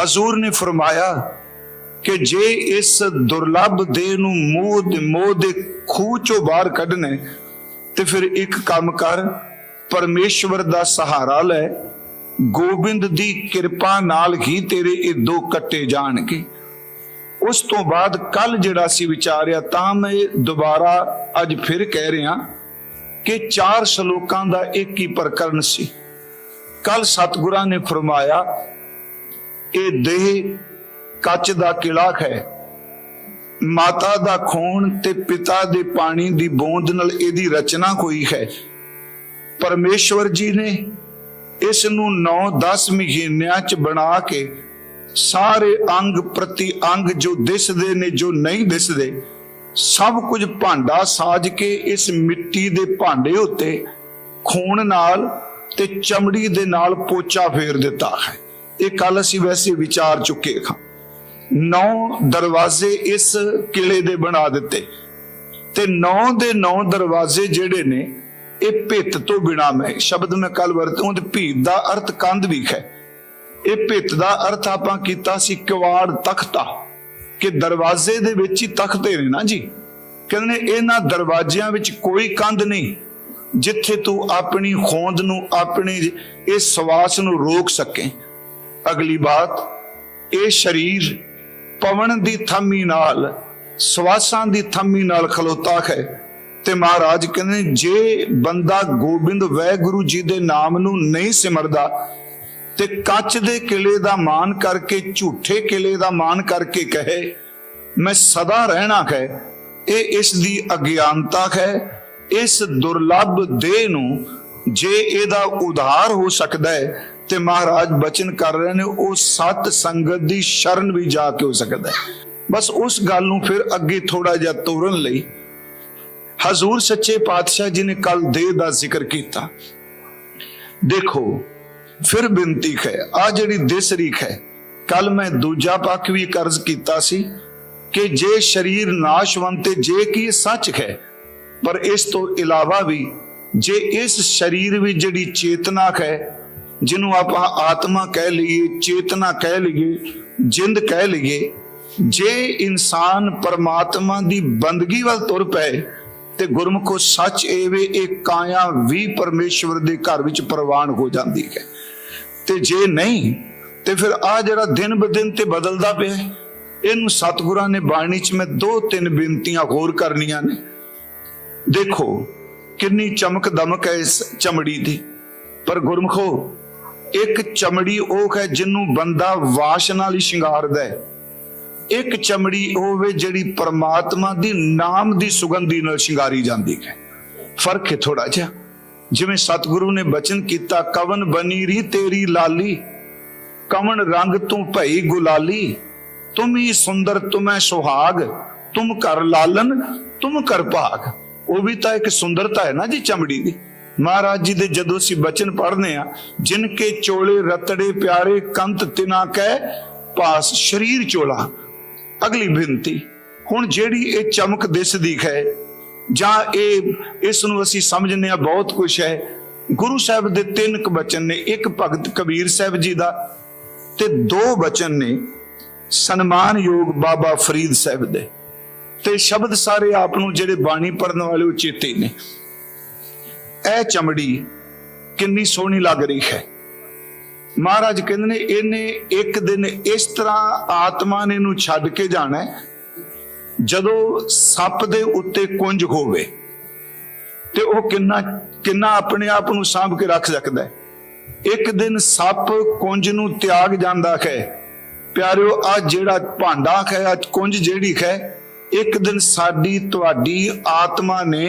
ਹਜ਼ੂਰ ਨੇ ਫਰਮਾਇਆ ਕਿ ਜੇ ਇਸ ਦੁਰਲੱਭ ਦੇਹ ਨੂੰ ਮੋਹ ਦੇ ਮੋਹ ਦੇ ਖੂਹ ਚੋਂ ਬਾਹਰ ਕੱਢਣਾ ਤੇ ਫਿਰ ਇੱਕ ਕੰਮ ਕਰ, ਪਰਮੇਸ਼ਵਰ ਦਾ ਸਹਾਰਾ ਲੈ, ਗੋਬਿੰਦ ਦੀ ਕਿਰਪਾ ਨਾਲ ਹੀ ਤੇਰੇ ਇਹ ਦੋ ਕੱਟੇ ਜਾਣਗੇ। ਉਸ ਤੋਂ ਬਾਅਦ ਕੱਲ ਜਿਹੜਾ ਸੀ ਵਿਚਾਰਿਆ, ਤਾਂ ਮੈਂ ਦੁਬਾਰਾ ਅੱਜ ਫਿਰ ਕਹਿ ਰਿਹਾ ਕਿ ਚਾਰ ਸ਼ਲੋਕਾਂ ਦਾ ਇੱਕ ਹੀ ਪ੍ਰਕਰਨ ਸੀ। ਕੱਲ ਸਤਿਗੁਰਾਂ ਨੇ ਫਰਮਾਇਆ ਇਹ ਦੇਹ ਕੱਚ ਦਾ ਕਿਲਾ ਹੈ। ਮਾਤਾ ਦਾ ਖੂਨ ਤੇ ਪਿਤਾ ਦੇ ਪਾਣੀ ਦੀ ਬੂੰਦ ਨਾਲ ਇਹਦੀ ਰਚਨਾ ਹੋਈ ਹੈ। ਪਰਮੇਸ਼ਵਰ ਜੀ ਨੇ ਇਸ ਨੂੰ 9-10 ਮਹੀਨਿਆਂ ਚ ਬਣਾ ਕੇ ਸਾਰੇ ਅੰਗ ਪ੍ਰਤੀ ਅੰਗ ਜੋ ਦਿਸਦੇ ਨੇ, ਜੋ ਨਹੀਂ ਦਿਸਦੇ, ਸਭ ਕੁਝ ਭਾਂਡਾ ਸਾਜ ਕੇ ਇਸ ਮਿੱਟੀ ਦੇ ਭਾਂਡੇ ਉੱਤੇ ਖੂਨ ਨਾਲ ਤੇ ਚਮੜੀ ਦੇ ਨਾਲ ਪੋਚਾ ਫੇਰ ਦਿੱਤਾ ਹੈ। ਇਹ ਕੱਲ ਅਸੀਂ ਵੈਸੇ ਵਿਚਾਰ ਚੁੱਕੇ ਹਾਂ। ਨੌ ਦਰਵਾਜ਼ੇ ਇਸ ਕਿਲੇ ਦੇ ਬਣਾ ਦਿੱਤੇ ਤੇ ਨੌ ਦੇ ਨੌ ਦਰਵਾਜ਼ੇ ਜਿਹੜੇ ਨੇ, ਇਹ ਭਿੱਤ ਤੋਂ ਬਿਨਾ ਮੈਂ, ਸ਼ਬਦ ਮੈਂ ਕੱਲ ਵਰਤੋਂ ਤੇ ਭੀਤ ਦਾ ਅਰਥ ਕੰਧ ਵੀ ਹੈ। ਇਹ ਭਿੱਤ ਦਾ ਅਰਥ ਆਪਾਂ ਕੀਤਾ ਸੀ ਕਿਵਾੜ ਤਖਤਾ, ਕਿ ਦਰਵਾਜ਼ੇ ਦੇ ਵਿੱਚ ਹੀ ਤਖਤੇ ਨੇ ਨਾ ਜੀ। ਕਹਿੰਦੇ ਨੇ ਇਹਨਾਂ ਦਰਵਾਜ਼ਿਆਂ ਵਿੱਚ ਕੋਈ ਕੰਧ ਨਹੀਂ, ਜਿੱਥੇ ਤੂੰ ਆਪਣੀ ਹੋਂਦ ਨੂੰ, ਆਪਣੀ ਇਸ ਸਵਾਸ ਨੂੰ ਰੋਕ ਸਕੇ। ਅਗਲੀ ਬਾਤ, ਇਹ ਸਰੀਰ ਪਵਨ ਦੀ ਥੰਮੀ ਨਾਲ, ਸਵਾਸਾਂ ਦੀ ਥੰਮੀ ਨਾਲ ਖਲੋਤਾ ਹੈ। ਤੇ ਮਹਾਰਾਜ ਕਹਿੰਦੇ ਜੇ ਬੰਦਾ ਗੋਬਿੰਦ ਵੈਗੁਰੂ ਜੀ ਦੇ ਨਾਮ ਨੂੰ ਨਹੀਂ ਸਿਮਰਦਾ, ਤੇ ਕੱਚ ਦੇ ਕਿਲੇ ਦਾ ਮਾਨ ਕਰਕੇ, ਝੂਠੇ ਕਿਲੇ ਦਾ ਮਾਨ ਕਰਕੇ ਕਹੇ, ਮੈਂ ਸਦਾ ਰਹਿਣਾ ਹੈ। ਇਹ ਇਸ ਦੀ ਅਗਿਆਨਤਾ ਹੈ। ਇਸ ਦੁਰਲੱਭ ਦੇਹ ਨੂੰ, ਜੇ ਇਹਦਾ ਉਧਾਰ ਹੋ ਸਕਦਾ ਹੈ ਤੇ ਮਹਾਰਾਜ ਬਚਨ ਕਰ ਰਹੇ ਨੇ, ਉਹ ਸਤ ਸੰਗਤ ਦੀ ਸ਼ਰਨ ਵੀ ਜਾ ਕੇ ਹੋ ਸਕਦਾ ਹੈ। ਬਸ ਉਸ ਗੱਲ ਨੂੰ ਫਿਰ ਅੱਗੇ ਥੋੜਾ ਜਿਹਾ ਤੋਰਨ ਲਈ ਹਜ਼ੂਰ ਸੱਚੇ ਪਾਤਸ਼ਾਹ ਜੀ ਨੇ ਕੱਲ ਦੇਹ ਦਾ ਜ਼ਿਕਰ ਕੀਤਾ। ਦੇਖੋ, ਫਿਰ ਬੇਨਤੀ ਹੈ ਆ ਜਿਹੜੀ ਦਿਸਰੀ ਹੈ ਕੱਲ ਮੈਂ ਦੂਜਾ ਪੱਖ ਵੀ ਕਰਜ਼ ਕੀਤਾ ਸੀ ਕਿ ਜੇ ਸਰੀਰ ਨਾਸ਼ਵੰਤ ਤੇ ਜੇ ਕੀ ਸੱਚ ਹੈ, ਪਰ ਇਸ ਤੋਂ ਇਲਾਵਾ ਵੀ ਜੇ ਇਸ ਸਰੀਰ ਵਿੱਚ ਜਿਹੜੀ ਚੇਤਨਾ ਹੈ ਜਿਹਨੂੰ ਆਪਾਂ ਆਤਮਾ ਕਹਿ ਲਈਏ, ਚੇਤਨਾ ਕਹਿ ਲਈਏ, ਜਿੰਦ ਕਹਿ ਲਈਏ, ਜੇ ਇਨਸਾਨ ਪਰਮਾਤਮਾ ਦੀ ਬੰਦਗੀ ਵੱਲ ਤੁਰ ਪਏ ਤੇ ਗੁਰਮੁਖੋ ਸੱਚ ਏਵੇਂ ਇਹ ਕਾਇਆ ਵੀ ਪਰਮੇਸ਼ਵਰ ਦੇ ਘਰ ਵਿੱਚ ਪ੍ਰਵਾਨ ਹੋ ਜਾਂਦੀ ਹੈ। ਤੇ ਜੇ ਨਹੀਂ, ਤੇ ਫਿਰ ਆ ਜਿਹੜਾ ਦਿਨ ਬ ਦਿਨ ਤੇ ਬਦਲਦਾ ਪਿਆ ਇਹਨੂੰ ਸਤਿਗੁਰਾਂ ਨੇ ਬਾਣੀ 'ਚ ਮੈਂ ਦੋ ਤਿੰਨ ਬੇਨਤੀਆਂ ਹੋਰ ਕਰਨੀਆਂ ਨੇ। ਦੇਖੋ, ਕਿੰਨੀ ਚਮਕ ਦਮਕ ਹੈ ਇਸ ਚਮੜੀ ਦੀ। ਪਰ ਗੁਰਮਖੋ ਇੱਕ ਚਮੜੀ ਉਹ ਹੈ ਜਿਹਨੂੰ ਬੰਦਾ ਵਾਸ਼ ਨਾਲ ਹੀ ਸ਼ਿੰਗਾਰਦਾ ਹੈ। ਇੱਕ ਚਮੜੀ ਉਹ ਵੇ ਜਿਹੜੀ ਪਰਮਾਤਮਾ ਦੀ ਨਾਮ ਦੀ ਸੁਗੰਧੀ ਨਾਲ ਸ਼ਿੰਗਾਰੀ ਜਾਂਦੀ ਹੈ। ਫ਼ਰਕ ਹੈ ਥੋੜਾ ਜਿਹਾ। ਜਿਵੇਂ ਸਤਿਗੁਰੂ ਨੇ ਬਚਨ ਕੀਤਾ, ਕਵਨ ਬਨੀ ਰੀ ਤੇਰੀ ਲਾਲੀ? ਕਵਨ ਰੰਗ ਤੂੰ ਭਈ ਗੁਲਾਲੀ? ਤੁਮ ਹੀ ਸੁੰਦਰ, ਤੁਮੈ ਸੁਹਾਗ। ਤੁਮ ਕਰ ਲਾਲਨ, ਤੁਮ ਕਰ ਭਾਗ। ਉਹ ਵੀ ਤਾਂ ਇੱਕ ਸੁੰਦਰਤਾ ਹੈ ਨਾ ਜੀ ਚਮੜੀ ਦੀ। ਮਹਾਰਾਜ ਜੀ ਦੇ ਜਦੋਂ ਅਸੀਂ ਬਚਨ ਪੜ੍ਹਨੇ ਆ ਜਿਨ ਕੇ ਚੋਲੇ ਰਤੜੇ ਪਿਆਰੇ ਕੰਤ ਤਿਨਾ ਕਹਿ ਪਾਸ ਸ਼ਰੀਰ ਚੋਲਾ। ਅਗਲੀ ਬੇਨਤੀ, ਹੁਣ ਜਿਹੜੀ ਇਹ ਚਮਕ ਦਿਸਦੀ ਹੈ, ਜਾਂ ਇਹ, ਇਸ ਨੂੰ ਅਸੀਂ ਸਮਝਨੇ ਆ ਬਹੁਤ ਕੁਝ ਹੈ, ਗੁਰੂ ਸਾਹਿਬ ਦੇ ਤਿੰਨ ਕੁ ਬਚਨ ਨੇ, ਇੱਕ ਭਗਤ ਕਬੀਰ ਸਾਹਿਬ ਜੀ ਦਾ ਤੇ ਦੋ ਬਚਨ ਨੇ ਸਨਮਾਨਯੋਗ ਬਾਬਾ ਫਰੀਦ ਸਾਹਿਬ ਦੇ। ਤੇ ਸ਼ਬਦ ਸਾਰੇ ਆਪ ਨੂੰ ਜਿਹੜੇ ਬਾਣੀ ਪੜਨ ਵਾਲੇ ਉਹ ਚੇਤੇ ਨੇ। ਇਹ ਚਮੜੀ ਕਿੰਨੀ ਸੋਹਣੀ ਲੱਗ ਰਹੀ ਹੈ। ਮਹਾਰਾਜ ਕਹਿੰਦੇ ਨੇ, ਇਹਨੇ ਇੱਕ ਦਿਨ ਇਸ ਤਰ੍ਹਾਂ ਆਤਮਾ ਨੇ ਇਹਨੂੰ ਛੱਡ ਕੇ ਜਾਣਾ ਜਦੋਂ ਸੱਪ ਦੇ ਉੱਤੇ ਕੁੰਜ ਹੋਵੇ ਤੇ ਉਹ ਕਿੰਨਾ ਕਿੰਨਾ ਆਪਣੇ ਆਪ ਨੂੰ ਸਾਂਭ ਕੇ ਰੱਖ ਸਕਦਾ ਹੈ। ਇੱਕ ਦਿਨ ਸੱਪ ਕੁੰਜ ਨੂੰ ਤਿਆਗ ਜਾਂਦਾ ਹੈ। ਪਿਆਰਿਓ ਆ ਜਿਹੜਾ ਭਾਂਡਾ ਹੈ ਆ ਕੁੰਜ ਜਿਹੜੀ ਹੈ ਇੱਕ ਦਿਨ ਸਾਡੀ ਤੁਹਾਡੀ ਆਤਮਾ ਨੇ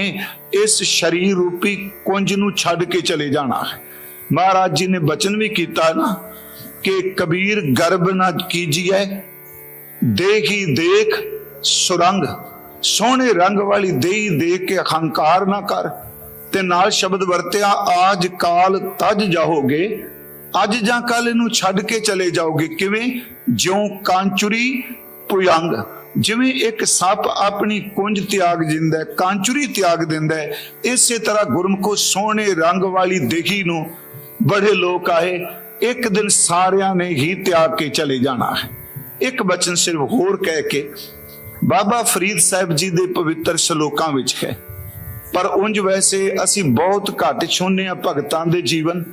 ਇਸ ਸਰੀਰ ਰੂਪੀ ਕੁੰਜ ਨੂੰ ਛੱਡ ਕੇ ਚਲੇ ਜਾਣਾ ਹੈ। ਮਹਾਰਾਜ ਜੀ ਨੇ ਬਚਨ ਵੀ ਕੀਤਾ ਨਾ ਕਿ ਕਬੀਰ ਗਰਬ ਨਾ ਕੀਜੀਐ ਦੇਖੀ ਦੇਖ ਸੁਰੰਗ, ਸੋਹਣੇ ਰੰਗ ਵਾਲੀ ਦੇਹੀ ਦੇਖ ਕੇ ਅਹੰਕਾਰ ਨਾ ਕਰ, ਤੇ ਨਾਲ ਸ਼ਬਦ ਵਰਤਿਆ, ਆਜ ਕਾਲ ਤਜ ਜਾਓਗੇ ਅੱਜ ਜਾਂ ਕੱਲ ਇਹਨੂੰ ਛੱਡ ਕੇ ਚਲੇ ਜਾਓਗੇ। ਕਿਵੇਂ? ਜਿਉਂ ਕਾਂਚੁਰੀ, ਪੁਯੰਗ। ਜਿਵੇਂ ਇੱਕ ਸੱਪ ਆਪਣੀ ਕੁੰਜ ਤਿਆਗ ਦਿੰਦਾ ਕਾਂਚੁਰੀ ਤਿਆਗ ਦਿੰਦਾ ਇਸੇ ਤਰ੍ਹਾਂ ਗੁਰਮੁਖੋ ਸੋਹਣੇ ਰੰਗ ਵਾਲੀ ਦੇਹੀ ਨੂੰ ਬੜੇ ਲੋਕ ਆਏ, ਇੱਕ ਦਿਨ ਸਾਰਿਆਂ ਨੇ ਹੀ ਤਿਆਗ ਕੇ ਚਲੇ ਜਾਣਾ ਹੈ। ਇੱਕ ਬਚਨ ਸਿਰਫ ਹੋਰ ਕਹਿ ਕੇ, ਬਾਬਾ ਫਰੀਦ ਸਾਹਿਬ ਜੀ ਦੇ ਪਵਿੱਤਰ ਸ਼ਲੋਕਾਂ ਵਿੱਚ ਹੈ, ਪਰ ਉਂਝ ਵੈਸੇ ਅਸੀਂ ਬਹੁਤ ਘੱਟ ਛੋਨੇ ਆ ਭਗਤਾਂ ਦੇ ਜੀਵਨ,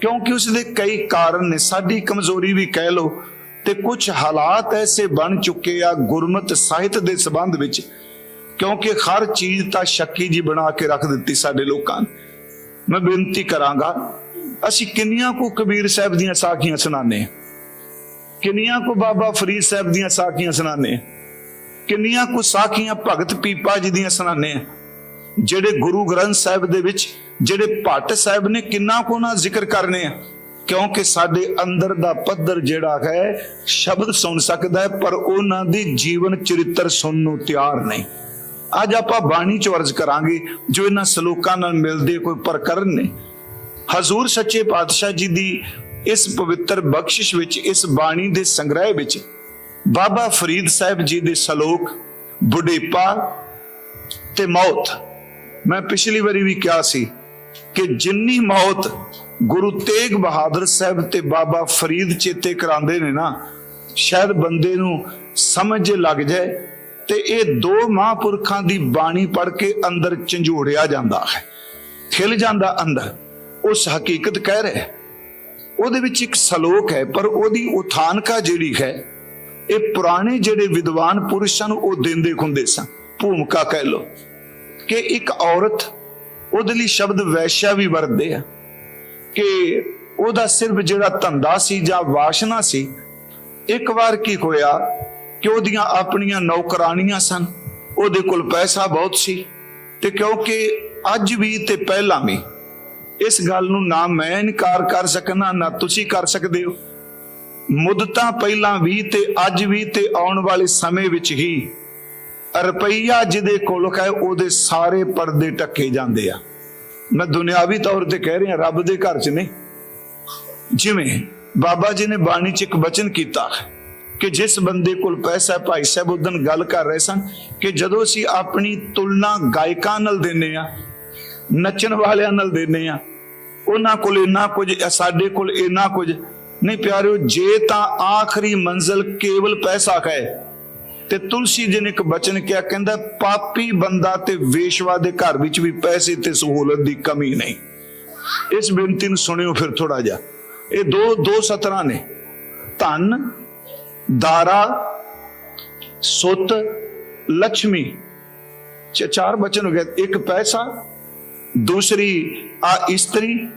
ਕਿਉਂਕਿ ਉਸ ਦੇ ਕਈ ਕਾਰਨ ਨੇ, ਸਾਡੀ ਕਮਜ਼ੋਰੀ ਵੀ ਕਹਿ ਲੋ ਤੇ ਕੁਝ ਹਾਲਾਤ ਐਸੇ ਬਣ ਚੁੱਕੇ ਆ ਗੁਰਮਤ ਸਾਹਿਤ ਦੇ ਸੰਬੰਧ ਵਿੱਚ, ਕਿਉਂਕਿ ਹਰ ਚੀਜ਼ ਤਾਂ ਸ਼ੱਕੀ ਜੀ ਬਣਾ ਕੇ ਰੱਖ ਦਿੱਤੀ ਸਾਡੇ ਲੋਕਾਂ ਨੇ। ਮੈਂ ਬੇਨਤੀ ਕਰਾਂਗਾ, ਅਸੀਂ ਕਿੰਨੀਆਂ ਕੋ ਕਬੀਰ ਸਾਹਿਬ ਦੀਆਂ ਸਾਖੀਆਂ ਸੁਣਾਉਂਦੇ ਹਾਂ? ਕਿੰਨੀਆਂ ਕੋ ਬਾਬਾ ਫਰੀਦ ਸਾਹਿਬ ਦੀਆਂ ਸਾਖੀਆਂ ਸੁਣਾਉਂਦੇ ਕਿੰਨੀਆਂ ਕੋ ਸਾਖੀਆਂ ਭਗਤ ਪੀਪਾ ਜੀ ਦੀਆਂ ਸੁਣਾਉਂਦੇ ਹਾਂ? ਜਿਹੜੇ ਗੁਰੂ ਗ੍ਰੰਥ ਸਾਹਿਬ ਦੇ ਵਿੱਚ, ਜਿਹੜੇ ਭੱਟ ਸਾਹਿਬ ਨੇ ਕਿੰਨਾ ਕੋ ਨਾ ਜ਼ਿਕਰ ਕਰਨੇ ਆ? ਕਿਉਂਕਿ ਸਾਡੇ ਅੰਦਰ ਦਾ ਪੱਧਰ ਜਿਹੜਾ ਹੈ, ਸ਼ਬਦ ਸੁਣ ਸਕਦਾ ਹੈ, ਪਰ ਉਹਨਾਂ ਦੀ ਜੀਵਨ ਚਰਿੱਤਰ ਸੁਣਨ ਨੂੰ ਤਿਆਰ ਨਹੀਂ। ਅੱਜ ਆਪਾਂ ਬਾਣੀ ਚ ਅਰਜ਼ ਕਰਾਂਗੇ, ਜੋ ਇਹਨਾਂ ਸਲੋਕਾਂ ਨਾਲ ਮਿਲਦੇ ਕੋਈ ਪ੍ਰਕਰਨ ਨੇ। ਹਜ਼ੂਰ ਸੱਚੇ ਪਾਤਸ਼ਾਹ ਜੀ ਦੀ ਇਸ ਪਵਿੱਤਰ ਬਖਸ਼ਿਸ਼ ਵਿੱਚ, ਇਸ ਬਾਣੀ ਦੇ ਸੰਗ੍ਰਹਿ ਵਿੱਚ, ਬਾਬਾ ਫਰੀਦ ਸਾਹਿਬ ਜੀ ਦੇ ਸਲੋਕ, ਬੁਢੇਪਾ ਤੇ ਮੌਤ। ਮੈਂ ਪਿਛਲੀ ਵਾਰੀ ਵੀ ਕਿਹਾ ਸੀ ਕਿ ਜਿੰਨੀ ਮੌਤ ਗੁਰੂ ਤੇਗ ਬਹਾਦਰ ਸਾਹਿਬ ਤੇ ਬਾਬਾ ਫਰੀਦ ਚੇਤੇ ਕਰਾਉਂਦੇ ਨੇ ਨਾ, ਸ਼ਾਇਦ ਬੰਦੇ ਨੂੰ ਸਮਝ ਲੱਗ ਜਾਏ ਤੇ ਇਹ ਦੋ ਮਹਾਂਪੁਰਖਾਂ ਦੀ ਬਾਣੀ ਪੜ੍ਹ ਕੇ ਅੰਦਰ ਝੰਜੋੜਿਆ ਜਾਂਦਾ ਹੈ, ਖਿਲ ਜਾਂਦਾ ਅੰਦਰ, ਉਸ ਹਕੀਕਤ ਕਹਿ ਰਿਹਾ ਉਹਦੇ ਵਿੱਚ ਇੱਕ ਸਲੋਕ ਹੈ, ਪਰ ਉਹਦੀ ਉਥਾਨਕਾ ਜਿਹੜੀ ਹੈ, ਇਹ ਪੁਰਾਣੇ ਜਿਹੜੇ ਵਿਦਵਾਨ ਪੁਰਸ਼ ਸਨ, ਉਹ ਦਿੰਦੇ ਖੁੰਦੇ ਸਨ। ਭੂਮਿਕਾ ਕਹਿ ਲੋ ਕਿ ਇੱਕ ਔਰਤ, ਉਹਦੇ ਲਈ ਸ਼ਬਦ ਵੈਸ਼ਿਆ ਵੀ ਵਰਤਦੇ ਆ। ਕਿ ਉਹਦਾ ਸਿਰਫ ਜਿਹੜਾ ਧੰਦਾ ਸੀ ਜਾਂ ਵਾਸ਼ਨਾ ਸੀ, ਇੱਕ ਵਾਰ ਕੀ ਹੋਇਆ ਕਿ ਉਹਦੀਆਂ ਆਪਣੀਆਂ ਨੌਕਰਾਨੀਆਂ ਸਨ, ਉਹਦੇ ਕੋਲ ਪੈਸਾ ਬਹੁਤ ਸੀ ਤੇ ਕਿਉਂਕਿ ਅੱਜ ਵੀ ਤੇ ਪਹਿਲਾਂ ਵੀ ਇਸ ਗੱਲ ਨੂੰ ਨਾ ਮੈਂ ਇਨਕਾਰ ਕਰ ਸਕਣਾ ਨਾ ਤੁਸੀਂ ਕਰ ਸਕਦੇ ਹੋ। ਮੁੱਦਤਾਂ ਪਹਿਲਾਂ ਵੀ ਤੇ ਅੱਜ ਵੀ ਤੇ ਆਉਣ ਵਾਲੇ ਸਮੇਂ ਵਿੱਚ ਹੀ ਰੁਪਈਆ ਜਿਹਦੇ ਕੋਲ ਹੈ, ਉਹਦੇ ਸਾਰੇ ਪਰਦੇ ਟੱਕੇ ਜਾਂਦੇ ਆ। ਮੈਂ ਦੁਨਿਆਵੀ ਤੌਰ ਤੇ ਕਹਿ ਰਿਹਾ, ਰੱਬ ਦੇ ਘਰ 'ਚ ਨਹੀਂ। ਜਿਵੇਂ ਬਾਬਾ ਜੀ ਨੇ ਬਾਣੀ 'ਚ ਇੱਕ ਵਚਨ ਕੀਤਾ ਕਿ ਜਿਸ ਬੰਦੇ ਕੋਲ ਪੈਸਾ, ਭਾਈ ਸਾਹਿਬ ਉਦੋਂ ਗੱਲ ਕਰ ਰਹੇ ਸਨ ਕਿ ਜਦੋਂ ਅਸੀਂ ਆਪਣੀ ਤੁਲਨਾ ਗਾਇਕਾਂ ਨਾਲ ਦਿੰਨੇ ਆ, ਨੱਚਣ ਵਾਲਿਆਂ ਨਾਲ ਦਿੰਨੇ ਆ, ਉਹਨਾਂ ਕੋਲ ਇੰਨਾ ਕੁਝ ਅ ਸਾਡੇ ਕੋਲ ਇੰਨਾ ਕੁਝ। ਨਹੀਂ ਪਿਆਰਿਓ, ਜੇ ਤਾਂ ਆਖਰੀ ਮੰਜ਼ਲ ਕੇਵਲ ਪੈਸਾ ਹੈ। ਤੇ ਤੁਲਸੀ ਜੀ ਨੇ ਇੱਕ ਬਚਨ ਕਿਹਾ ਕਹਿੰਦਾ, ਪਾਪੀ ਬੰਦਾ ਤੇ ਵੇਸ਼ਵਾ ਦੇ ਘਰ ਵਿੱਚ ਵੀ ਪੈਸੇ ਤੇ ਸਹੂਲਤ ਦੀ ਕਮੀ ਨਹੀਂ। ਇਸ ਬੇਨਤੀ ਨੂੰ ਸੁਣਿਓ ਫਿਰ ਥੋੜਾ ਜਿਹਾ। ਇਹ ਦੋ ਦੋ ਸਤਰਾਂ ਨੇ। ਧਨ ਦਾਰਾ ਸੁੱਤ ਲక్ష్ਮੀ ਚਾਰ ਬਚਨ ਹੋ ਗਏ। ਇੱਕ ਪੈਸਾ, ਦੂਸਰੀ ਆ ਇਸਤਰੀ।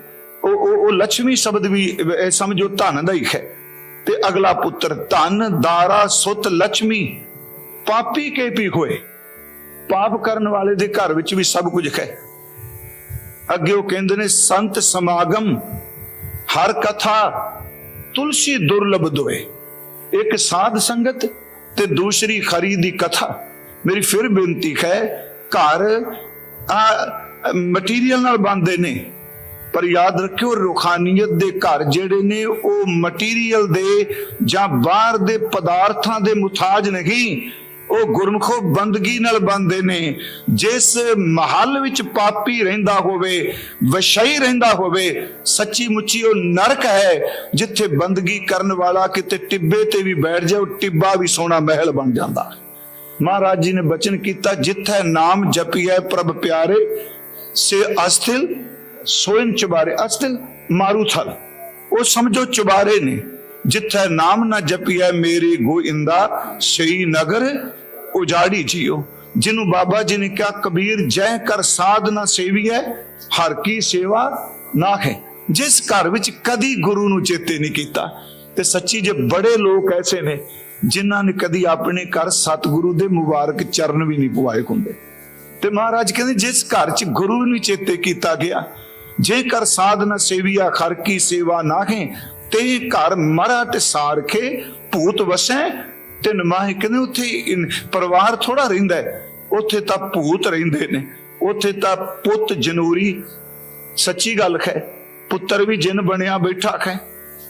ਉਹ ਉਹ ਲక్ష్ਮੀ ਸ਼ਬਦ ਵੀ ਸਮਝੋ ਧਨ ਦਾ ਹੀ ਹੈ। ਤੇ ਅਗਲਾ ਪੁੱਤਰ ਧਨ ਦਾਰਾ ਸੁੱਤ ਲక్ష్ਮੀ ਪਾਪੀ ਕੇ ਪੀ ਹੋਏ। ਪਾਪ ਕਰਨ ਵਾਲੇ ਦੇ ਘਰ ਵਿੱਚ ਵੀ ਸਭ ਕੁਝ ਹੈ। ਅੱਗੇ ਉਹ ਕਹਿੰਦੇ ਨੇ, ਸੰਤ ਸਮਾਗਮ, ਹਰ ਕਥਾ ਤੁਲਸੀ ਦੁਰਲਭ ਦੋਏ। ਇੱਕ ਸਾਧ ਸੰਗਤ ਤੇ ਦੂਸਰੀ ਖਰੀ ਦੀ ਕਥਾ। ਮੇਰੀ ਫਿਰ ਬੇਨਤੀ ਹੈ, ਘਰ ਆ ਮਟੀਰੀਅਲ ਨਾਲ ਬਣਦੇ ਨੇ। ਪਰ ਯਾਦ ਰੱਖਿਓ ਰੁਖਾਨੀਅਤ ਦੇ ਘਰ ਜਿਹੜੇ ਨੇ, ਉਹ ਮਟੀਰੀਅਲ ਦੇ ਜਾਂ ਬਾਹਰ ਦੇ ਪਦਾਰਥਾਂ ਦੇ ਮੁਤਾਜ ਨਹੀਂ। ਉਹ ਗੁਰਮਖੋ ਬੰਦਗੀ ਨਾਲ ਬੰਦੇ ਨੇ, ਜਿਸ ਮਹੱਲ ਵਿੱਚ ਪਾਪੀ ਰਹਿੰਦਾ ਹੋਵੇ, ਵਸ਼ਈ ਰਹਿੰਦਾ ਹੋਵੇ, ਸੱਚੀ ਮੁੱਚੀ ਉਹ ਨਰਕ ਹੈ, ਜਿੱਥੇ ਬੰਦਗੀ ਕਰਨ ਵਾਲਾ ਕਿਤੇ ਟਿੱਬੇ ਤੇ ਵੀ ਬੈਠ ਜਾਏ ਟਿੱਬਾ ਵੀ ਸੋਹਣਾ ਮਹਿਲ ਬਣ ਜਾਂਦਾ। ਮਹਾਰਾਜ ਜੀ ਨੇ ਬਚਨ ਕੀਤਾ, ਜਿੱਥੇ ਨਾਮ ਜਪੀਐ ਪ੍ਰਭ ਪਿਆਰੇ, ਸੇ ਅਸਥਿਲ ਸੋਇਨ ਚੁਬਾਰੇ, ਅਸਥਿਲ ਮਾਰੂਥਲ। ਉਹ ਸਮਝੋ ਚੁਬਾਰੇ ਨੇ, ਜਿੱਥੇ ਨਾਮ ਨਾ ਜਪੀਐ, ਮੇਰੀ ਗੋਇੰਦਾ ਸ੍ਰੀ ਨਗਰ ਉਜਾੜੀ ਜੀਓ। ਜਿਹਨੂੰ ਬਾਬਾ ਜੀ ਨੇ ਕਿਹਾ, ਕਬੀਰ, ਜੈ ਕਰ ਸਾਧਨਾ ਸੇਵੀਐ, ਹਰ ਕੀ ਸੇਵਾ ਨਾ ਹੈ ਜਿਸ ਘਰ ਵਿੱਚ ਕਦੀ ਗੁਰੂ ਨੂੰ ਚੇਤੇ ਨਹੀਂ ਕੀਤਾ। ਤੇ ਸੱਚੀ ਜੇ ਬੜੇ ਲੋਕ ਐਸੇ ਨੇ, ਜਿਨ੍ਹਾਂ ਨੇ ਕਦੀ ਆਪਣੇ ਘਰ ਸਤਿਗੁਰੂ ਦੇ ਮੁਬਾਰਕ ਚਰਨ ਵੀ ਨਹੀਂ ਪਵਾਏ ਹੁੰਦੇ। ਤੇ ਮਹਾਰਾਜ ਕਹਿੰਦੇ, ਜਿਸ ਘਰ 'ਚ ਗੁਰੂ ਨੂੰ ਚੇਤੇ ਕੀਤਾ ਗਿਆ ਜੇਕਰ ਸਾਧਨਾ ਸੇਵੀਆ ਖਰ ਕੀ ਸੇਵਾ ਨਾ ਨਾਹੇ, ਤੇ ਘਰ ਮਰਾ ਤੇ ਸਾਰਖੇ ਭੂਤ ਵਸੈ ਤੇ ਨਮਾਹੇ ਕਹਿੰਦੇ ਉੱਥੇ ਪਰਿਵਾਰ ਥੋੜਾ ਰਹਿੰਦਾ ਹੈ। ਉੱਥੇ ਤਾਂ ਭੂਤ ਰਹਿੰਦੇ ਨੇ। ਉੱਥੇ ਤਾਂ ਪੁੱਤ ਜਨੂਰੀ ਸੱਚੀ ਗੱਲ ਹੈ ਪੁੱਤਰ ਵੀ ਜਿੰਨ ਬਣਿਆ ਬੈਠਾ ਹੈ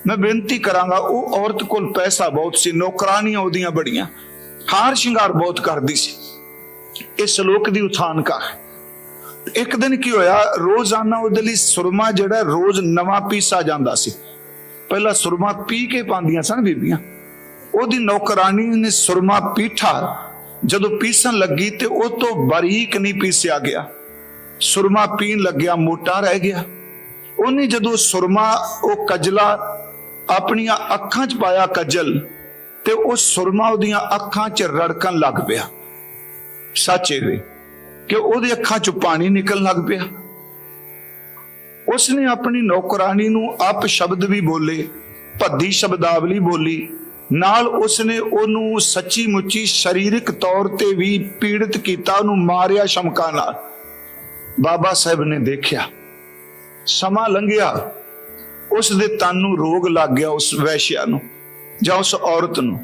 ਮੈਂ ਬੇਨਤੀ ਕਰਾਂਗਾ, ਉਹ ਔਰਤ ਕੋਲ ਪੈਸਾ ਬਹੁਤ ਸੀ ਨੌਕਰਾਨੀਆਂ ਉਹਦੀਆਂ ਬੜੀਆਂ। ਹਾਰ ਸ਼ਿੰਗਾਰ ਬਹੁਤ ਕਰਦੀ ਸੀ। ਇਹ ਸ਼ਲੋਕ ਦੀ ਉਥਾਨਕਾ ਹੈ। ਇੱਕ ਦਿਨ ਕੀ ਹੋਇਆ, ਰੋਜ਼ਾਨਾ ਉਹਦੇ ਲਈ ਸੁਰਮਾ ਜਿਹੜਾ ਰੋਜ਼ ਨਵਾਂ ਪੀਸਾ ਜਾਂਦਾ ਸੀ। ਪਹਿਲਾਂ ਸੁਰਮਾ ਪੀ ਕੇ ਪਾਉਂਦੀਆਂ ਸਨ ਬੀਬੀਆਂ। ਉਹਦੀ ਨੌਕਰਾਨੀ ਨੇ ਸੁਰਮਾ ਪੀਠਾ ਜਦੋਂ ਪੀਸਣ ਲੱਗੀ ਤੇ ਉਹ ਤੋਂ ਬਾਰੀਕ ਨਹੀਂ ਪੀਸਿਆ ਗਿਆ। ਸੁਰਮਾ ਪੀਣ ਲੱਗਿਆ, ਮੋਟਾ ਰਹਿ ਗਿਆ। ਉਹਨੇ ਜਦੋਂ ਸੁਰਮਾ, ਉਹ ਕਜਲਾ ਆਪਣੀਆਂ ਅੱਖਾਂ 'ਚ ਪਾਇਆ ਕਜਲ ਤੇ ਉਹ ਸੁਰਮਾ ਉਹਦੀਆਂ ਅੱਖਾਂ 'ਚ ਰੜਕਣ ਲੱਗ ਪਿਆ। ਸੱਚੇ ਵੇ ਕਿ ਉਹਦੇ ਅੱਖਾਂ ਚ ਪਾਣੀ ਨਿਕਲਣ ਲੱਗ ਪਿਆ। ਉਸਨੇ ਆਪਣੀ ਨੌਕਰਾਨੀ ਨੂੰ ਅਪ ਸ਼ਬਦ ਵੀ ਬੋਲੇ, ਭੱਦੀ ਸ਼ਬਦਾਵਲੀ ਬੋਲੀ ਨਾਲ ਉਸਨੇ ਉਹਨੂੰ ਸੱਚੀ ਮੁੱਚੀ ਸਰੀਰਕ ਤੌਰ ਤੇ ਵੀ ਪੀੜਿਤ ਕੀਤਾ, ਉਹਨੂੰ ਮਾਰਿਆ ਸ਼ਮਕਾ ਨਾਲ। ਬਾਬਾ ਸਾਹਿਬ ਨੇ ਦੇਖਿਆ, ਸਮਾਂ ਲੰਘਿਆ। ਉਸ ਦੇ ਤਨ ਨੂੰ ਰੋਗ ਲੱਗ ਗਿਆ ਉਸ ਵੈਸ਼ਿਆ ਨੂੰ, ਜਾਂ ਉਸ ਔਰਤ ਨੂੰ।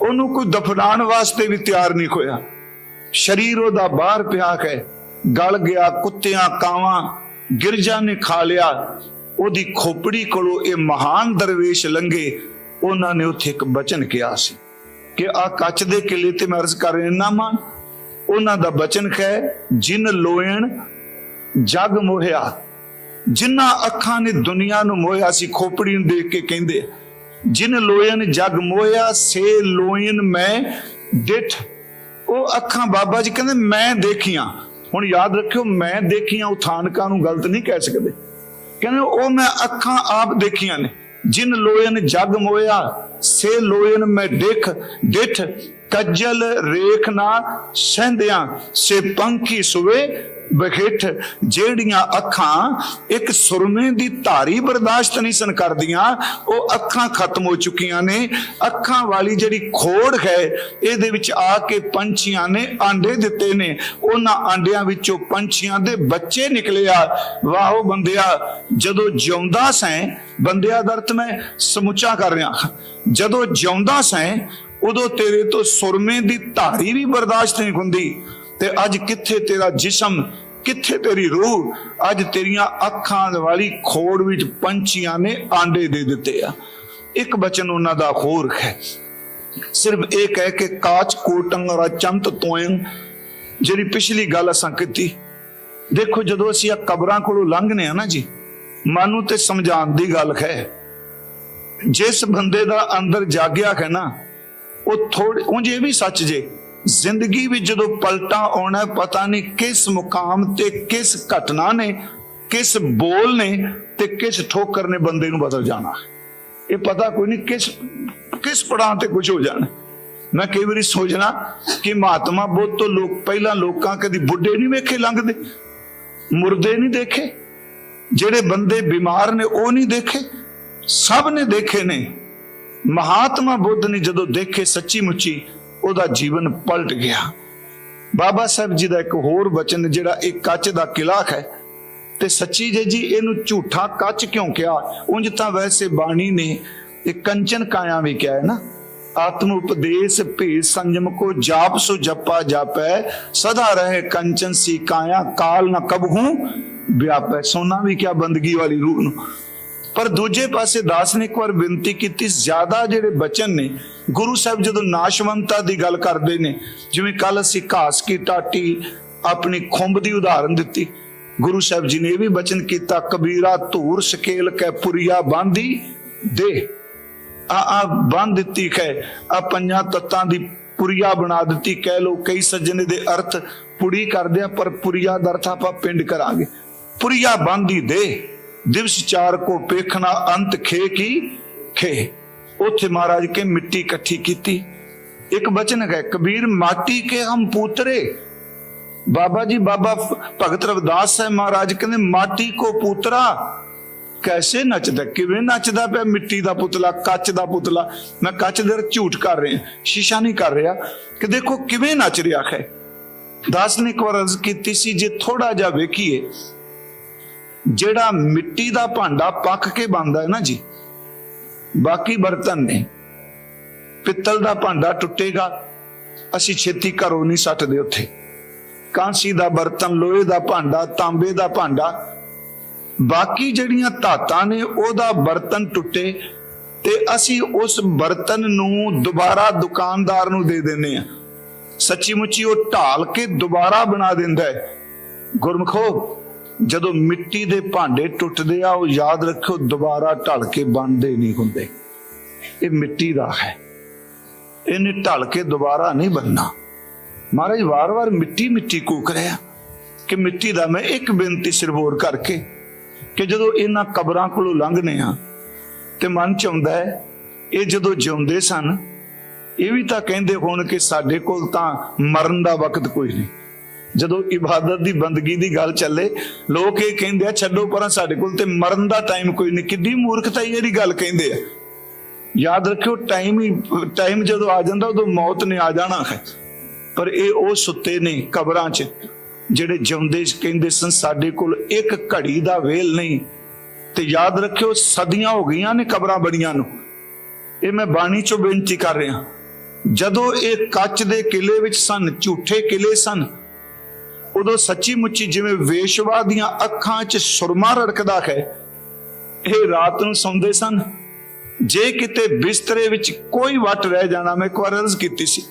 ਉਹਨੂੰ ਕੋਈ ਦਫਨਾਉਣ ਵਾਸਤੇ ਵੀ ਤਿਆਰ ਨਹੀਂ ਹੋਇਆ। ਸ਼ਰੀਰ ਉਹਦਾ ਬਾਹਰ ਪਿਆ ਹੈ, ਗਲ ਗਿਆ, ਕੁੱਤਿਆਂ, ਕਾਵਾਂ, ਗਿਰਜਾ ਨੇ ਖਾ ਲਿਆ। ਉਹਦੀ ਖੋਪੜੀ ਕੋਲੋਂ ਇਹ ਮਹਾਨ ਦਰਵੇਸ਼ ਲੰਘੇ। ਉਹਨਾਂ ਨੇ ਉੱਥੇ ਇੱਕ ਬਚਨ ਕਿਹਾ ਸੀ ਕਿ ਆ ਕੱਚ ਦੇ ਕਿਲੇ ਤੇ ਮੈਂ ਅਰਜ਼ ਕਰ ਰਿਹਾ ਮਾਨ ਉਹਨਾਂ ਦਾ ਬਚਨ ਹੈ ਜਿਨ ਲੋਇਣ ਜਗ ਮੋਹਿਆ। ਜਿਨ੍ਹਾਂ ਅੱਖਾਂ ਨੇ ਦੁਨੀਆ ਨੂੰ ਮੋਹਿਆ ਸੀ ਖੋਪੜੀ ਨੂੰ ਦੇਖ ਕੇ ਕਹਿੰਦੇ ਜਿਨ ਲੋਇਨ ਜਗ ਮੋਹਿਆ, ਸੇ ਲੋਇਨ ਮੈਂ ਡਿਠ ਉਹ ਅੱਖਾਂ ਬਾਬਾ ਜੀ ਕਹਿੰਦੇ, ਮੈਂ ਦੇਖੀਆਂ। ਹੁਣ ਯਾਦ ਰੱਖਿਓ, ਮੈਂ ਦੇਖੀਆਂ ਉਥਾਨਕਾਂ ਨੂੰ ਗਲਤ ਨਹੀਂ ਕਹਿ ਸਕਦੇ। ਕਹਿੰਦੇ, ਉਹ ਮੈਂ ਅੱਖਾਂ ਆਪ ਦੇਖੀਆਂ ਨੇ। ਜਿਨ ਲੋਇਨ ਜਗ ਮੋਇਆ ਸੇ ਲੋਇਨ ਮੈਂ ਦੇਖ ਡਿਠ ਕੱਜਲ ਰੇਖ ਨਾ ਸਹਿੰਦਿਆਂ ਸੇ ਪੰਖੀ ਸੁਵੇ ਬਖਿੱਠ ਜਿਹੜੀਆਂ ਅੱਖਾਂ ਇੱਕ ਸੁਰਮੇ ਦੀ ਧਾਰੀ ਬਰਦਾਸ਼ਤ ਨਹੀਂ ਸਨ ਕਰਦੀਆਂ, ਉਹ ਅੱਖਾਂ ਖਤਮ ਹੋ ਚੁੱਕੀਆਂ ਨੇ। ਅੱਖਾਂ ਵਾਲੀ ਜਿਹੜੀ ਖੋੜ ਹੈ, ਇਹਦੇ ਵਿੱਚ ਆ ਕੇ ਪੰਛੀਆਂ ਨੇ ਆਂਡੇ ਦਿੱਤੇ ਨੇ। ਉਹਨਾਂ ਆਂਡਿਆਂ ਵਿੱਚੋਂ ਪੰਛੀਆਂ ਦੇ ਬੱਚੇ ਨਿਕਲੇ ਆ ਵਾਹੋ ਬੰਦਿਆ, ਜਦੋਂ ਜਿਉਂਦਾ ਸੈਂ, ਬੰਦਿਆ ਦਾ ਮੈਂ ਸਮੁੱਚਾ ਕਰ ਰਿਹਾ। ਜਦੋਂ ਜਿਉਂਦਾ ਸੈਂ ਉਦੋਂ ਤੇਰੇ ਤੋਂ ਸੁਰਮੇ ਦੀ ਧਾਰੀ ਵੀ ਬਰਦਾਸ਼ਤ ਨਹੀਂ ਹੁੰਦੀ। ਤੇ ਅੱਜ ਕਿੱਥੇ ਤੇਰਾ ਜਿਸਮ, ਕਿੱਥੇ ਤੇਰੀ ਰੂਹ, ਅੱਜ ਤੇਰੀਆਂ ਅੱਖਾਂ ਵਾਲੀ ਖੋੜ ਵਿੱਚ ਪੰਛੀਆਂ ਨੇ ਆਂਡੇ ਦੇ ਦਿੱਤੇ ਆ। ਇੱਕ ਬਚਨ ਉਹਨਾਂ ਦਾ ਹੋਰ ਹੈ। ਸਿਰਫ ਇਹ ਕਹਿ ਕੇ ਕਾਚ ਕੋਟੰਗ ਰਚੰਤ ਤੋਇੰ ਜਿਹੜੀ ਪਿਛਲੀ ਗੱਲ ਅਸਾਂ ਕੀਤੀ। ਦੇਖੋ ਜਦੋਂ ਅਸੀਂ ਆ ਕਬਰਾਂ ਕੋਲੋਂ ਲੰਘਨੇ ਆ ਨਾ ਜੀ, ਮਨ ਨੂੰ ਤੇ ਸਮਝਾਉਣ ਦੀ ਗੱਲ ਹੈ। ਜਿਸ ਬੰਦੇ ਦਾ ਅੰਦਰ ਜਾਗਿਆ ਹੈ ਨਾ ਉਹ ਥੋੜੇ ਉਂਝ ਇਹ ਵੀ ਸੱਚ ਜੇ, ਜ਼ਿੰਦਗੀ ਵਿੱਚ ਜਦੋਂ ਪਲਟਾ ਆਉਣਾ, ਪਤਾ ਨਹੀਂ ਕਿਸ ਮੁਕਾਮ ਤੇ ਕਿਸ ਘਟਨਾ ਨੇ, ਕਿਸ ਬੋਲ ਨੇ ਤੇ ਕਿਸ ਠੋਕਰ ਨੇ ਬੰਦੇ ਨੂੰ ਬਦਲ ਜਾਣਾ। ਇਹ ਪਤਾ ਕੋਈ ਨਹੀਂ ਕਿਸ ਕਿਸ ਪੜਾਂ ਤੇ ਕੁਝ ਹੋ ਜਾਣਾ। ਮੈਂ ਕਈ ਵਾਰੀ ਸੋਚਣਾ ਕਿ ਮਹਾਤਮਾ ਬੁੱਧ ਤੋਂ ਲੋਕ ਪਹਿਲਾਂ ਲੋਕਾਂ ਕਦੀ ਬੁੱਢੇ ਨਹੀਂ ਵੇਖੇ ਲੰਘਦੇ, ਮੁਰਦੇ ਨਹੀਂ ਦੇਖੇ, ਜਿਹੜੇ ਬੰਦੇ ਬਿਮਾਰ ਨੇ ਉਹ ਨਹੀਂ ਦੇਖੇ, ਸਭ ਨੇ ਦੇਖੇ ਨੇ। ਮਹਾਤਮਾ ਬੁੱਧ ਨੇ ਜਦੋਂ ਦੇਖੇ ਸੱਚੀ ਮੁੱਚੀ, ਉਹਦਾ ਜੀਵਨ ਪਲਟ ਗਿਆ। ਬਾਬਾ ਸਾਹਿਬ ਜੀ ਦਾ ਇੱਕ ਹੋਰ ਬਚਨ ਜਿਹੜਾ ਇੱਕ ਕੱਚ ਦਾ ਕਿਲਾ ਹੈ। ਤੇ ਸੱਚੀ ਜੇ ਜੀ ਇਹਨੂੰ ਝੂਠਾ ਕੱਚ ਕਿਉਂ ਕਿਹਾ? ਉਂਝ ਤਾਂ ਵੈਸੇ ਬਾਣੀ ਨੇ ਇਹ ਕੰਚਨ ਕਾਇਆ ਵੀ ਕਿਹਾ ਹੈ ਨਾ, ਆਤਮ ਉਪਦੇਸ਼ ਭੇ ਸੰਜਮ ਕੋ ਜਾਪ ਸੋ ਜਪਾ ਜਾਪੈ, ਸਦਾ ਰਹੇ ਕੰਚਨ ਸੀ ਕਾਇਆ, ਕਾਲ ਨਾ ਕਬਹੂ, ਵਿਆਪੈ। ਸੋਨਾ ਵੀ ਕਿਆ ਬੰਦਗੀ ਵਾਲੀ ਰੂਹ ਨੂੰ। ਪਰ ਦੂਜੇ ਪਾਸੇ ਦਾਸ ਨੇ ਇੱਕ ਵਾਰ ਬੇਨਤੀ ਕੀਤੀ, ਜ਼ਿਆਦਾ ਜਿਹੜੇ ਬਚਨ ਨੇ, ਗੁਰੂ ਸਾਹਿਬ ਜਦੋਂ ਨਾਸ਼ਵੰਤਾ ਦੀ ਗੱਲ ਕਰਦੇ ਨੇ, ਜਿਵੇਂ ਕੱਲ ਅਸੀਂ ਘਾਸ ਕੀ ਟਾਟੀ ਆਪਣੀ ਖੁੰਬ ਦੀ ਉਦਾਹਰਨ ਦਿੱਤੀ, ਗੁਰੂ ਸਾਹਿਬ ਜੀ ਨੇ ਇਹ ਵੀ ਬਚਨ ਕੀਤਾ, ਕਬੀਰਾ ਧੂਰ ਸਕੇਲ ਕੈ ਪੁਰੀਆ ਬਾਂਧੀ ਦੇ। ਆ ਆ ਬੰਨ ਦਿੱਤੀ ਹੈ ਆ ਪੰਜਾਂ ਤੱਤਾਂ ਦੀ ਪੁਰੀਆ ਬਣਾ ਦਿੱਤੀ, ਕਹਿ ਲੋ ਕਈ ਸੱਜਣੇ ਦੇ ਅਰਥ ਪੁੜੀ ਕਰਦੇ ਆ, ਪਰ ਪੁਰੀਆ ਦਾ ਅਰਥ ਆਪਾਂ ਪਿੰਡ ਕਰਾਂਗੇ। ਪੁਰੀਆ ਬਾਂਧੀ ਦੇ। ਦਿਵਸ ਚਾਰ ਕੋ ਪੇਖਣਾ ਅੰਤ ਖੇ ਕੀ ਖੇ। ਉੱਥੇ ਮਹਾਰਾਜ ਕੇ ਮਿੱਟੀ ਇਕੱਠੀ ਕੀਤੀ। ਇੱਕ ਬਚਨ ਹੈ, ਕਬੀਰ ਮਾਟੀ ਕੇ ਹਮ ਪੂਤਰੇ। ਬਾਬਾ ਜੀ, ਬਾਬਾ ਭਗਤ ਰਵਿਦਾਸ ਸਾਹਿਬ ਮਹਾਰਾਜ ਕਹਿੰਦੇ, ਮਾਟੀ ਕੋ ਪੂਤਰਾ, ਕੈਸੇ ਨੱਚਦਾ, ਕਿਵੇਂ ਨੱਚਦਾ ਪਿਆ ਮਿੱਟੀ ਦਾ ਪੁਤਲਾ, ਕੱਚ ਦਾ ਪੁਤਲਾ। ਮੈਂ ਕੱਚ ਦੇ ਝੂਠ ਕਰ ਰਿਹਾ, ਸ਼ੀਸ਼ਾ ਨਹੀਂ ਕਰ ਰਿਹਾ ਕਿ ਦੇਖੋ ਕਿਵੇਂ ਨੱਚ ਰਿਹਾ ਹੈ। ਦਾਸ ਨੇ ਇੱਕ ਵਾਰ ਅਰਜ਼ ਕੀਤੀ ਸੀ, ਜੇ ਥੋੜਾ ਜਿਹਾ ਵੇਖੀਏ ਜਿਹੜਾ ਮਿੱਟੀ ਦਾ ਭਾਂਡਾ ਪੱਕ ਕੇ ਬਣਦਾ ਹੈ ਨਾ ਜੀ, ਬਾਕੀ ਬਰਤਨ ਨੇ। ਪਿੱਤਲ ਦਾ ਭਾਂਡਾ ਟੁੱਟੇਗਾ, ਅਸੀਂ ਛੇਤੀ ਘਰੋਂ ਨਹੀਂ ਸੱਟਦੇ ਉੱਥੇ। ਕਾਂਸੀ ਦਾ ਬਰਤਨ, ਲੋਹੇ ਦਾ ਭਾਂਡਾ, ਤਾਂਬੇ ਦਾ ਭਾਂਡਾ, ਬਾਕੀ ਜਿਹੜੀਆਂ ਧਾਤਾਂ ਨੇ, ਉਹਦਾ ਬਰਤਨ ਟੁੱਟੇ ਤੇ ਅਸੀਂ ਉਸ ਬਰਤਨ ਨੂੰ ਦੁਬਾਰਾ ਦੁਕਾਨਦਾਰ ਨੂੰ ਦੇ ਦਿੰਨੇ ਆ ਸੱਚੀ ਮੁੱਚੀ ਉਹ ਢਾਲ ਕੇ ਦੁਬਾਰਾ ਬਣਾ ਦਿੰਦਾ ਹੈ। ਗੁਰਮਖੋ ਜਦੋਂ ਮਿੱਟੀ ਦੇ ਭਾਂਡੇ ਟੁੱਟਦੇ ਆ, ਉਹ ਯਾਦ ਰੱਖਿਓ, ਦੁਬਾਰਾ ਢਲ ਕੇ ਬਣਦੇ ਨਹੀਂ ਹੁੰਦੇ। ਇਹ ਮਿੱਟੀ ਦਾ ਹੈ। ਇਹਨੇ ਢਲ ਕੇ ਦੁਬਾਰਾ ਨਹੀਂ ਬਣਨਾ। ਮਹਾਰਾਜ, ਵਾਰ-ਵਾਰ ਮਿੱਟੀ ਮਿੱਟੀ ਕੂਕ ਰਿਹਾ ਕਿ ਮਿੱਟੀ ਦਾ ਮੈਂ ਇੱਕ ਬੇਨਤੀ ਸਿਰਬੋਰ ਕਰਕੇ ਕਿ ਜਦੋਂ ਇਹਨਾਂ ਕਬਰਾਂ ਕੋਲੋਂ ਲੰਘਨੇ ਆ ਤੇ ਮਨ ਚ ਆਉਂਦਾ ਹੈ, ਇਹ ਜਦੋਂ ਜਿਉਂਦੇ ਸਨ, ਇਹ ਵੀ ਤਾਂ ਕਹਿੰਦੇ ਹੋਣ ਕਿ ਸਾਡੇ ਕੋਲ ਤਾਂ ਮਰਨ ਦਾ ਵਕਤ ਕੋਈ ਨਹੀਂ। ਜਦੋਂ ਇਬਾਦਤ ਦੀ ਬੰਦਗੀ ਦੀ ਗੱਲ ਚੱਲੇ, ਲੋਕ ਇਹ ਕਹਿੰਦੇ ਆ, ਛੱਡੋ ਪਰਾਂ ਸਾਡੇ ਕੋਲ, ਤੇ ਮਰਨ ਦਾ ਟਾਈਮ ਕੋਈ ਨਹੀਂ। ਕਿੱਡੀ ਮੂਰਖਤਾ ਹੀ ਜਿਹੜੀ ਗੱਲ ਕਹਿੰਦੇ ਆ। ਯਾਦ ਰੱਖਿਓ ਟਾਈਮ ਹੀ ਟਾਈਮ ਜਦੋਂ ਆ ਜਾਂਦਾ, ਉਦੋਂ ਮੌਤ ਨੇ ਆ ਜਾਣਾ ਹੈ। ਪਰ ਇਹ ਉਹ ਸੁੱਤੇ ਨੇ ਕਬਰਾਂ 'ਚ, ਜਿਹੜੇ ਜਿਉਂਦੇ ਕਹਿੰਦੇ ਸਨ, ਸਾਡੇ ਕੋਲ ਇੱਕ ਘੜੀ ਦਾ ਵੇਲ ਨਹੀਂ। ਤੇ ਯਾਦ ਰੱਖਿਓ, ਸਦੀਆਂ ਹੋ ਗਈਆਂ ਨੇ ਕਬਰਾਂ ਬੜੀਆਂ ਨੂੰ। ਇਹ ਮੈਂ ਬਾਣੀ ਚੋਂ ਬੇਨਤੀ ਕਰ ਰਿਹਾ। ਜਦੋਂ ਇਹ ਕੱਚ ਦੇ ਕਿਲੇ ਵਿੱਚ ਸਨ, ਝੂਠੇ ਕਿਲੇ ਸਨ ਉਦੋਂ ਸੱਚੀ ਮੁੱਚੀ ਜਿਵੇਂ ਵੇਸ਼ਵਾ ਦੀਆਂ ਅੱਖਾਂ 'ਚ ਸੁਰਮਾ ਰੜਕਦਾ ਹੈ, ਇਹ ਰਾਤ ਨੂੰ ਸੌਂਦੇ ਸਨ। ਜੇ ਕਿਤੇ ਬਿਸਤਰੇ ਵਿੱਚ ਕੋਈ ਵੱਟ ਰਹਿ ਜਾਣਾ, ਮੈਂ ਇੱਕ ਕੀਤੀ ਸੀ।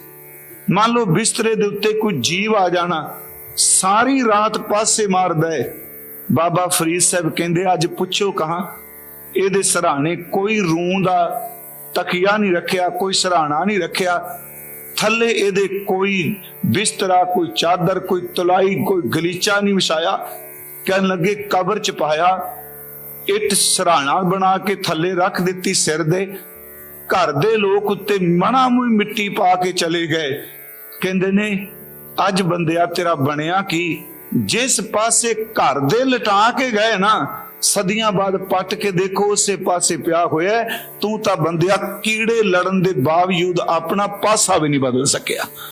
ਮੰਨ ਲਓ ਬਿਸਤਰੇ ਦੇ ਉੱਤੇ ਕੋਈ ਜੀਵ ਆ ਜਾਣਾ, ਸਾਰੀ ਰਾਤ ਪਾਸੇ ਮਾਰਦਾ ਹੈ। ਬਾਬਾ ਫਰੀਦ ਸਾਹਿਬ ਕਹਿੰਦੇ, ਅੱਜ ਪੁੱਛੋ ਕਹਾਂ, ਇਹਦੇ ਸਰਾਣੇ ਕੋਈ ਰੂੰ ਦਾ ਤਕੀਆ ਨਹੀਂ ਰੱਖਿਆ, ਕੋਈ ਸਰਾਣਾ ਨਹੀਂ ਰੱਖਿਆ ਥੱਲੇ ਇਹਦੇ ਕੋਈ ਬਿਸਤਰਾ, ਕੋਈ ਚਾਦਰ, ਕੋਈ ਤਲਾਈ, ਕੋਈ ਗਲੀਚਾ ਨਹੀਂ ਵਿਛਾਇਆ। ਕਹਿਣ ਲੱਗੇ, ਕਬਰ ਚ ਪਾਇਆ। ਇੱਟ ਸਰਾਣਾ ਬਣਾ ਕੇ ਥੱਲੇ ਰੱਖ ਦਿੱਤੀ ਸਿਰ ਦੇ। ਘਰ ਦੇ ਲੋਕ ਉੱਤੇ ਮਣਾ ਮੂੰਹ ਮਿੱਟੀ ਪਾ ਕੇ ਚਲੇ ਗਏ। ਕਹਿੰਦੇ ਨੇ, ਅੱਜ ਬੰਦਿਆ ਤੇਰਾ ਬਣਿਆ ਕੀ? ਜਿਸ ਪਾਸੇ ਘਰ ਦੇ ਲਟਾ ਕੇ ਗਏ ਨਾ ਸਦੀਆਂ ਬਾਅਦ ਪੱਟ ਕੇ ਦੇਖੋ, ਉਸੇ ਪਾਸੇ ਪਿਆ ਹੋਇਆ ਤੂੰ ਤਾਂ ਬੰਦਿਆ, ਕੀੜੇ ਲੜਨ ਦੇ ਬਾਵਜੂਦ ਆਪਣਾ ਪਾਸਾ ਵੀ ਨਹੀਂ ਬਦਲ ਸਕਿਆ।